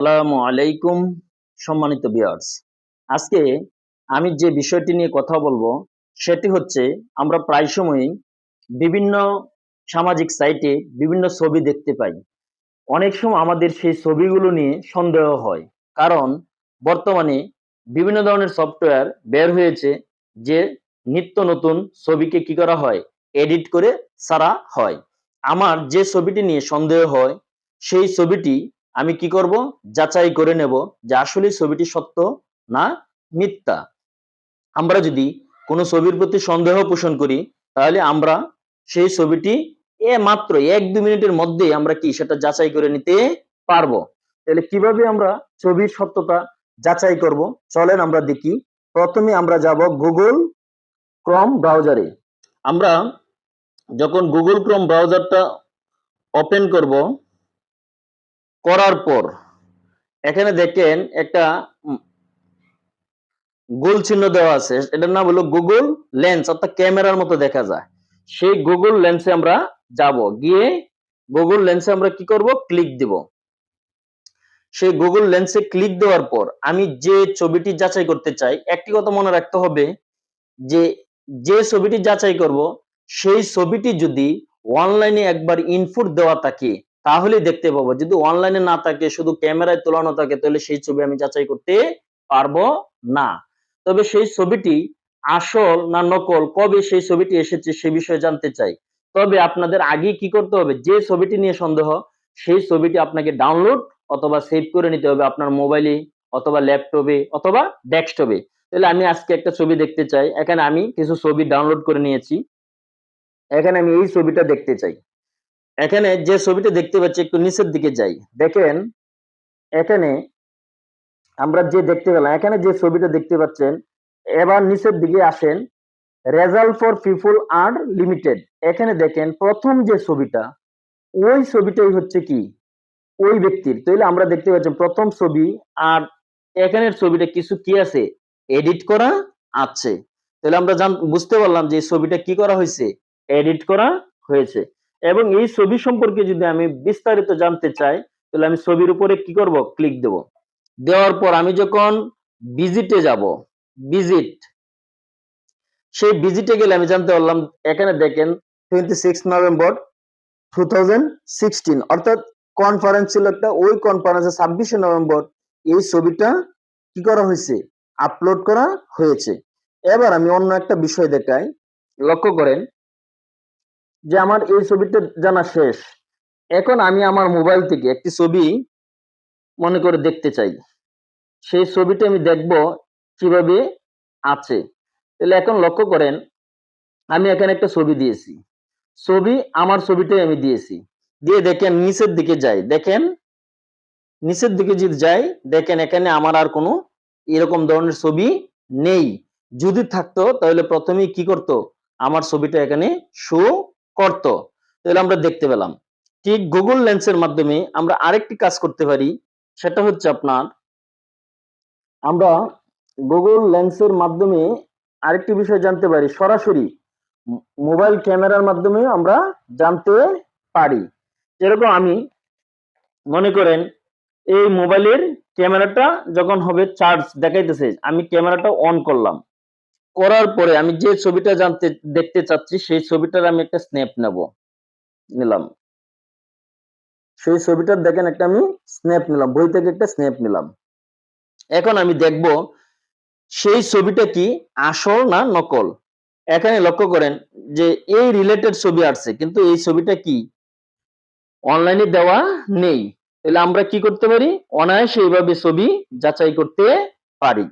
আসসালামু আলাইকুম, সম্মানিত বিয়ার্স আজকে আমি যে বিষয়টি নিয়ে কথা বলব, সেটি হচ্ছে আমরা প্রায় সময়ই বিভিন্ন সামাজিক সাইটে বিভিন্ন ছবি দেখতে পাই। অনেক সময় আমাদের সেই ছবিগুলো নিয়ে সন্দেহ হয়। কারণ বর্তমানে বিভিন্ন ধরনের সফটওয়্যার বের হয়েছে যে নিত্য নতুন ছবিকে কি করা হয় এডিট করে ছাড়া হয়। আমার যে ছবিটি নিয়ে সন্দেহ হয়, সেই ছবিটি আমি কি করব? যাচাই করে নেব যে আসলে ছবিটি সত্য না মিথ্যা। আমরা যদি কোনো ছবির প্রতি সন্দেহ পোষণ করি, তাহলে আমরা সেই ছবিটি এ মাত্র এক দু মিনিটের মধ্যে আমরা কি সেটা যাচাই করে নিতে পারব। তাহলে কীভাবে আমরা ছবির সত্যতা যাচাই করব? চলেন আমরা দেখি। প্রথমে আমরা যাব গুগল ক্রম ব্রাউজারে। আমরা যখন গুগল ক্রম ব্রাউজারটা ওপেন করব করার পর, এখানে দেখেন একটা গোল চিহ্ন দেওয়া আছে। এটার নাম হলো গুগল লেন্স অর্থাৎ ক্যামেরার মতো দেখা যায়। সেই গুগল লেন্সে আমরা যাব। গিয়ে গুগল লেন্সে আমরা কি করব? ক্লিক দিব। সেই গুগল লেন্সে ক্লিক দেওয়ার পর, আমি যে ছবিটি যাচাই করতে চাই, একটি কথা মনে রাখতে হবে যে যে ছবিটি যাচাই করব, সেই ছবিটি যদি অনলাইনে একবার ইনপুট দেওয়া থাকে তাহলে দেখতে পাবো। যদি অনলাইনে না থাকে, শুধু ক্যামেরায় তোলানো থাকে, তাহলে সেই ছবি আমি যাচাই করতে পারব না। তবে সেই ছবিটি আসল না নকল, কবে সেই ছবিটি এসেছে সে বিষয়ে জানতে চাই। তবে আপনাদের আগে কি করতে হবে? যে ছবিটি নিয়ে সন্দেহ, সেই ছবিটি আপনাকে ডাউনলোড অথবা সেভ করে নিতে হবে আপনার মোবাইলে অথবা ল্যাপটপে অথবা ডেস্কটপে তাহলে আমি আজকে একটা ছবি দেখতে চাই। এখানে আমি কিছু ছবি ডাউনলোড করে নিয়েছি। এখানে আমি এই ছবিটা দেখতে চাই। এখানে যে ছবিটা দেখতে পাচ্ছি, একটু নিচের দিকে যাই। দেখেন, এখানে আমরা যে দেখতে পেলাম, এখানে যে ছবিটা দেখতে পাচ্ছেন, এবার নিচের দিকে আসেন result for people R limited এখানে দেখেন, প্রথম যে ছবিটা, ওই ছবিটাই হচ্ছে কি? ওই ব্যক্তির। তাহলে আমরা দেখতে পাচ্ছি, প্রথম ছবি, আর এখানের ছবিটা কিছু কি আছে? এডিট করা আছে। তাহলে আমরা বুঝতে পারলাম যে ছবিটা কি করা হয়েছে? এডিট করা হয়েছে। এবং এই ছবি সম্পর্কে যদি আমি বিস্তারিত জানতে চাই, তাহলে আমি ছবির উপরে কি করব? ক্লিক দেব। দেওয়ার পর আমি যখন ভিজিটে যাব ভিজিট সেই ভিজিটে গেলে আমি জানতে পারলাম, এখানে দেখেন টোয়েন্টি সিক্স নভেম্বর টু অর্থাৎ কনফারেন্স ছিল একটা, ওই কনফারেন্সে ছাব্বিশে নভেম্বর এই ছবিটা কি করা হয়েছে? আপলোড করা হয়েছে। এবার আমি অন্য একটা বিষয় দেখাই। লক্ষ্য করেন যে আমার এই ছবিটা জানা শেষ। এখন আমি আমার মোবাইল থেকে একটি ছবি মনে করে দেখতে চাই। সেই ছবিটা আমি দেখব কীভাবে আছে। তাহলে এখন লক্ষ্য করেন, আমি এখানে একটা ছবি দিয়েছি। ছবি আমার ছবিটাই আমি দিয়েছি। দিয়ে দেখেন নিচের দিকে যাই। দেখেন, নিচের দিকে যদি যাই, দেখেন এখানে আমার আর কোনো এরকম ধরনের ছবি নেই। যদি থাকতো, তাহলে প্রথমেই কি করতো? আমার ছবিটা এখানে শো করতো, তাহলে আমরা দেখতে পেলাম। ঠিক গুগল লেন্সের মাধ্যমে আমরা আরেকটি কাজ করতে পারি, সেটা হচ্ছে আপনার, আমরা গুগল লেন্সের মাধ্যমে আরেকটি বিষয় জানতে পারি, সরাসরি মোবাইল ক্যামেরার মাধ্যমে আমরা জানতে পারি। যেরকম আমি মনে করেন, এই মোবাইলের ক্যামেরাটা যখন হবে চার্জ দেখাইতেছে, আমি ক্যামেরাটা অন করলাম। করার পরে আমি যে ছবিটা জানতে, দেখতে চাচ্ছি, সেই ছবিটার আমি একটা স্ন্যাপ নেব। নিলাম। সেই ছবিটার দেখেন একটা আমি স্ন্যাপ নিলাম, বই থেকে একটা স্ন্যাপ নিলাম। এখন আমি দেখব, সেই ছবিটা কি আসল না নকল? এখানে লক্ষ্য করেন যে এই রিলেটেড ছবি আসছে, কিন্তু এই ছবিটা কি? অনলাইনে দেওয়া নেই। তাহলে আমরা কি করতে পারি? অনায়াসে এইভাবে ছবি যাচাই করতে পারি।